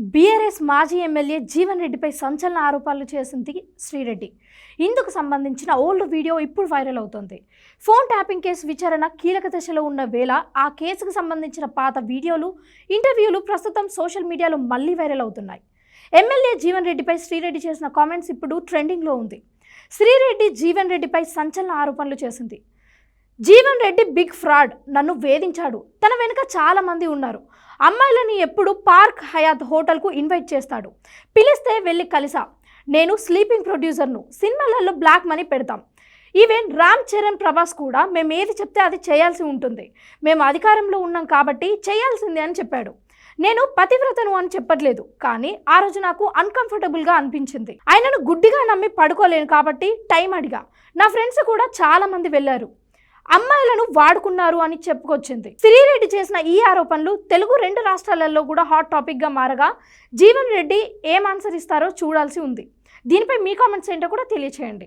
BRS మాజీ MLA Jeevan రెడ్డిపై సంచలన ఆరోపణలు చేసింది శ్రీరెడ్డి. ఇందుకు సంబంధించిన ఓల్డ్ వీడియో ఇప్పుడు వైరల్ అవుతోంది. ఫోన్ ట్యాపింగ్ కేసు విచారణ కీలక దశలో ఉన్న వేళ ఆ కేసుకు సంబంధించిన పాత వీడియోలు ఇంటర్వ్యూలు ప్రస్తుతం సోషల్ మీడియాలో మళ్ళీ వైరల్ అవుతున్నాయి. ఎమ్మెల్యే జీవన్ రెడ్డిపై శ్రీరెడ్డి చేసిన కామెంట్స్ ఇప్పుడు ట్రెండింగ్లో ఉంది. శ్రీరెడ్డి జీవన్ రెడ్డిపై సంచలన ఆరోపణలు చేసింది. జీవన్ రెడ్డి బిగ్ ఫ్రాడ్ నన్ను వేధించాడు. తన వెనుక చాలా మంది ఉన్నారు. అమ్మాయిలని ఎప్పుడు పార్క్ హయాత్ హోటల్కు ఇన్వైట్ చేస్తాడు. పిలిస్తే వెళ్ళి కలిసా. నేను స్లీపింగ్ ప్రొడ్యూసర్ను. సినిమాలలో బ్లాక్ మనీ పెడతాం. ఈవెన్ రామ్ చరణ్ ప్రభాస్ కూడా మేము ఏది చెప్తే అది చేయాల్సి ఉంటుంది. మేము అధికారంలో ఉన్నాం కాబట్టి చేయాల్సిందే అని చెప్పాడు. నేను పతివ్రతను అని చెప్పట్లేదు. కానీ ఆ రోజు నాకు అన్కంఫర్టబుల్గా అనిపించింది. ఆయనను గుడ్డిగా నమ్మి పడుకోలేను కాబట్టి టైం అడిగా. నా ఫ్రెండ్స్ కూడా చాలా మంది వెళ్ళారు. అమ్మాయిలను వాడుకున్నారు అని చెప్పుకొచ్చింది. శ్రీరెడ్డి చేసిన ఈ ఆరోపణలు తెలుగు రెండు రాష్ట్రాలలో కూడా హాట్ టాపిక్గా మారగా జీవన్ రెడ్డి ఏం ఆన్సర్ ఇస్తారో చూడాల్సి ఉంది. దీనిపై మీ కామెంట్స్ ఏంటో కూడా తెలియచేయండి.